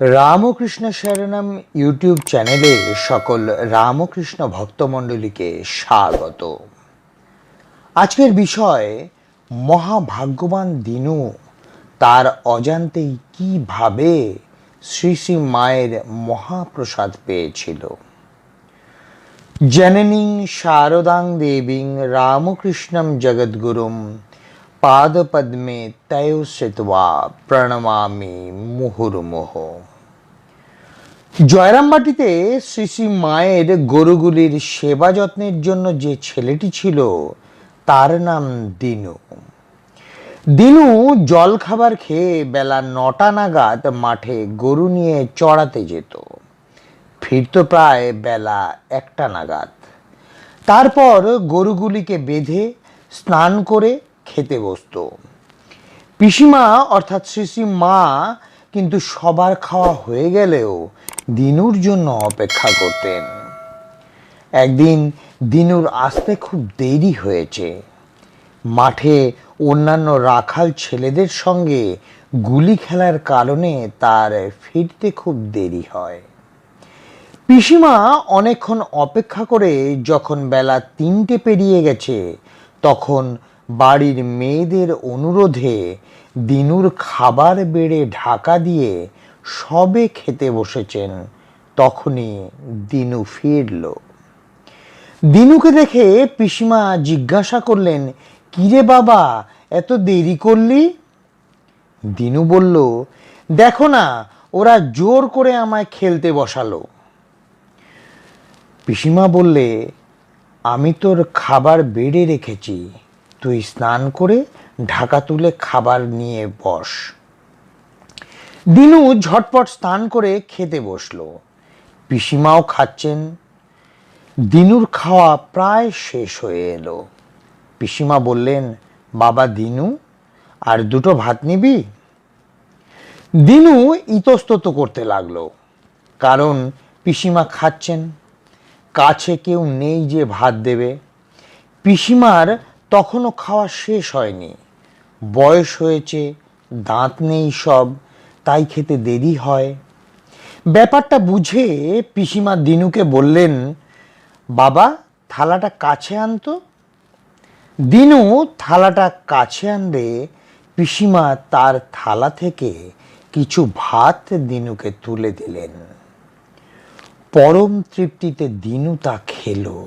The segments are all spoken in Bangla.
রামকৃষ্ণ শরণম ইউটিউব চ্যানেলে সকল রামকৃষ্ণ ভক্তমণ্ডলীকে স্বাগত। আজকের বিষয়, মহাভাগ্যবান দিনু, তার অজান্তেই কীভাবে শ্রী শ্রী মায়ের মহাপ্রসাদ পেয়েছিল। জননীং শারদাং দেবীং রামকৃষ্ণম জগদ্গুরুম পাদপদ্মে তয় শ্রিত্বা প্রণমামি মুহুর্মুহ জয়রামবাটিতে শ্রী শ্রী মায়ের গরুগুলির সেবা যত্নের জন্য যে ছেলেটি ছিল, তার নাম দিনু। দিনু জল খাবার খেয়ে বেলা নটা নাগাদ মাঠে গরু নিয়ে চড়াতে যেত। ফিরত প্রায় বেলা একটা নাগাদ। তারপর গরুগুলিকে বেঁধে স্নান করে খেতে বসত। পিসিমা, অর্থাৎ শ্রী মা, কিন্তু সবার খাওয়া হয়ে গেলেও দিনুর জন্য অপেক্ষা করতেন। একদিন দিনুর আসতে খুব দেরি হয়েছে। মাঠে অন্যান্য রাখাল ছেলেদের সঙ্গে গুলি খেলার কারণে তার ফিরতে খুব দেরি হয়। পিসিমা অনেকক্ষণ অপেক্ষা করে যখন বেলা তিনটে পেরিয়ে গেছে, তখন বাড়ির মেয়েদের অনুরোধে দিনুর খাবার বেড়ে ঢাকা দিয়ে সবে খেতে বসেছেন। তখনই দিনু ফিরল। দিনুকে দেখে পিসিমা জিজ্ঞাসা করলেন, কিরে বাবা, এত দেরি করলি? দিনু বলল, দেখো না, ওরা জোর করে আমায় খেলতে বসালো। পিসিমা বললে, আমি তোর খাবার বেড়ে রেখেছি তুই স্নান করে ঢাকা তুলে খাবার নিয়ে বস। দিনু ঝটপট স্নান করে খেতে বসল। পিসিমাও খাচ্ছেন। দিনুর খাওয়া প্রায় শেষ হয়ে এলো। পিসিমা বললেন, বাবা দিনু, আর দুটো ভাত নিবি? দিনু ইতস্তত করতে লাগল, কারণ পিসিমা খাচ্ছেন। কাছে কেউ নেই যে ভাত দেবে। পিসিমার তখনও খাওয়া শেষ হয়নি। বয়স হয়েছে, দাঁত নেই সব, তাই খেতে দেরি হয়। ব্যাপারটা বুঝে পিসিমা দিনুকে বললেন, বাবা, থালাটা কাছে আনতো দিনু থালাটা কাছে আনবে পিসিমা তার থালা থেকে কিছু ভাত দিনুকে তুলে দিলেন। পরম তৃপ্তিতে দিনু তা খেলো।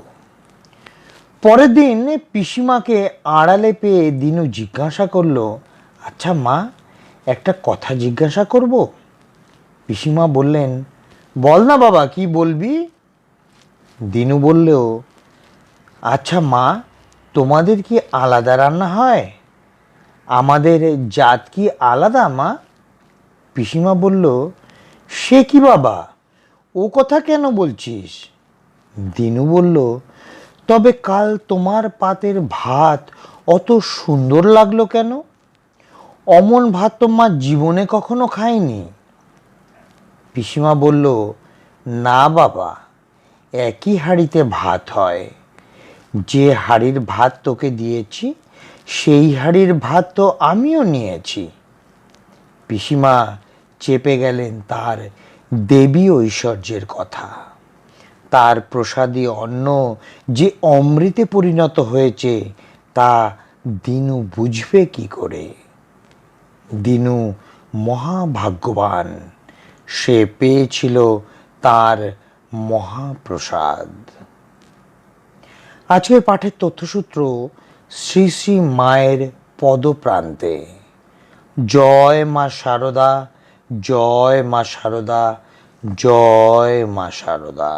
পরের দিন পিসিমাকে আড়ালে পেয়ে দিনু জিজ্ঞাসা করল আচ্ছা মা, একটা কথা জিজ্ঞাসা করব? পিসিমা বললেন, বল না বাবা, কি বলবি? দিনু বললেও আচ্ছা মা, তোমাদের কি আলাদা রান্না হয়? আমাদের জাত কি আলাদা মা? পিসিমা বলল, সে কি বাবা, ও কথা কেন বলছিস? দিনু বলল তবে কাল তোমার পাতের ভাত অত সুন্দর লাগল কেন? অমন ভাত তোমার জীবনে কখনো খায়নি পিসিমা বলল, না বাবা, একই হাঁড়িতে ভাত হয়। যে হাঁড়ির ভাত তোকে দিয়েছি, সেই হাঁড়ির ভাত তো আমিও নিয়েছি। পিসিমা চেপে গেলেন তার দেবী ঐশ্বর্যের কথা। তার প্রসাদী অন্ন যে অমৃতে পরিণত হয়েছে, তা দিনু বুঝবে কি করে? দিনু মহাভাগ্যবান, সে পেয়েছিল তার মহাপ্রসাদ। আজকের পাঠের তথ্যসূত্র শ্রী শ্রী মায়ের পদপ্রান্তে। জয় মা শারদা জয় মা শারদা জয় মা শারদা